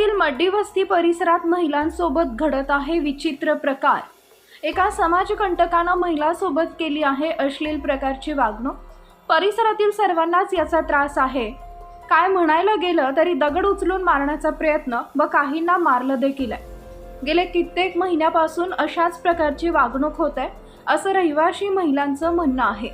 कोल्हापुरातील मड्डी वस्ती परिसरात महिलांसोबत घडत आहे विचित्र प्रकार. एका समाजकंटकानं महिलासोबत केली आहे अश्लील प्रकारची वागणूक. परिसरातील सर्वांनाच याचा त्रास आहे. काय म्हणायला गेलं तरी दगड उचलून मारण्याचा प्रयत्न व काहींना मारलं देखील आहे. गेले कित्येक महिन्यापासून अशाच प्रकारची वागणूक होत आहे असं रहिवाशी महिलांचं म्हणणं आहे.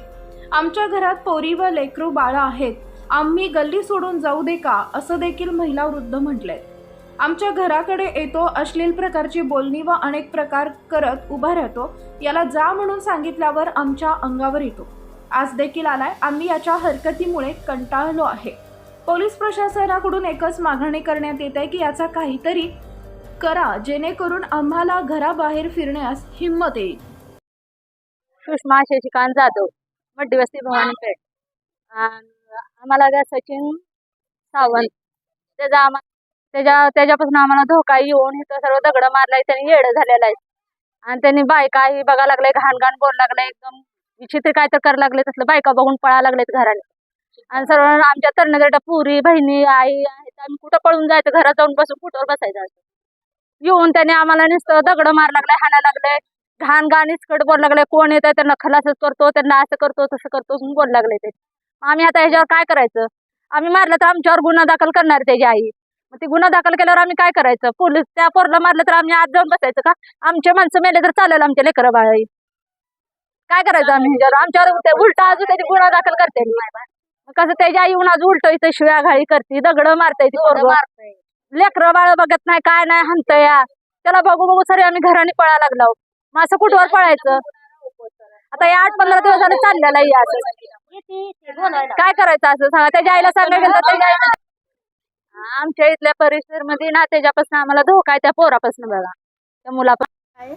आमच्या घरात पोरी व लेकरू बाळं आहेत. आम्ही गल्ली सोडून जाऊ दे का असं देखील महिला वृद्ध म्हटलेत. आमच्या घराकडे येतो अश्लील प्रकारची बोलणी व अनेक प्रकार करत उभा राहतो. याला जा म्हणून सांगितल्यावर आमच्या अंगावर येतो. आज देखील आलाय. आम्ही याच्या हरकतीमुळे कंटाळलो आहे. पोलीस प्रशासनाकडून एकच मागणी करण्यात येत आहे की याचा काहीतरी करा जेणेकरून आम्हाला घराबाहेर फिरण्यास हिंमत येईल. सुषमा शशिकांत जाधव मध्यवस्ती भवानीपेठ. आम्हाला सचिन सावंत त्याचा आम्हाला त्याच्या त्याच्यापासून आम्हाला धोका येऊन इथं सर्व दगड मारलाय त्यांनी येडं झालेलं आहे. आणि त्यांनी बायका ही बघा लागलाय घाण घाण बोल लागलाय एकदम विचित्र काय तर करायला लागले तसलं बायका बघून पळा लागलेत घराने. आणि सर्व आमच्या तरणगरच्या पुरी बहिणी आई आहेत आम्ही कुठं पळून जायचं? घरात जाऊन बसून कुठं बसायचं? येऊन त्याने आम्हाला नुसतं दगड मार लागलाय हाणा लागलाय घाण घाण इचकट बोल लागले कोण येत आहे त्यांना खलासच करतो त्यांना असं करतो तसं करतो बोल लागले ते. आम्ही आता ह्याच्यावर काय करायचं? आम्ही मारलं तर आमच्यावर गुन्हा दाखल करणार त्याची आई. ती गुन्हा दाखल केल्यावर आम्ही काय करायचं? पोलीस त्या पोरला मारलं तर आम्ही आज जाऊन बसायचं का? आमचे माणसं मेले तर चालेल आमचे लेकरं बाळ. काय करायचं आम्ही ह्याच्यावर? आमच्यावर ते उलटा अजून त्याची गुन्हा दाखल करते. कसं त्याची आई येऊन आज उलट इथं शिव्या घाळी करते दगड मारताय ती लेकरं बाळ बघत नाही काय नाही हाणतं या. त्याला बघू बघू सरी आम्ही घराने पळायला लागलो. मग असं कुठवर पळायचं? आता या आठ पंधरा दिवस चाललेला काय करायचं असं? सांगा त्याच्या आईला सांगायला गेलं तर त्याच्या आई म्हणते, आमच्या इथल्या परिसरमध्ये ना त्याच्यापासून आम्हाला धोका आहे त्या पोरापासून बघा. त्या मुलापासून. आहे.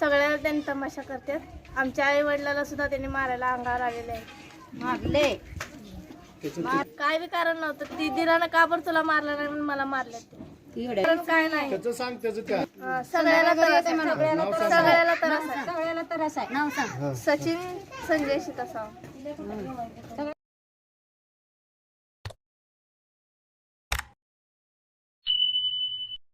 सगळ्याला त्यांनी तमाशा करतात. आमच्या आई वडिलाला सुद्धा त्यांनी मारायला अंगावर आलेले आहे. मारले. मार- काय बी कारण नव्हतं. ती दिरानं का बरं तुला मारलं नाही म्हणून मला मारलं कारण काय नाही. त्याचं सांग त्याचं त्या हा, सगळ्याला त्रास आहे. सगळ्याला त्रास आहे. सगळ्याला त्रास आहे. नाव सांग. सचिन संजय शिकासाव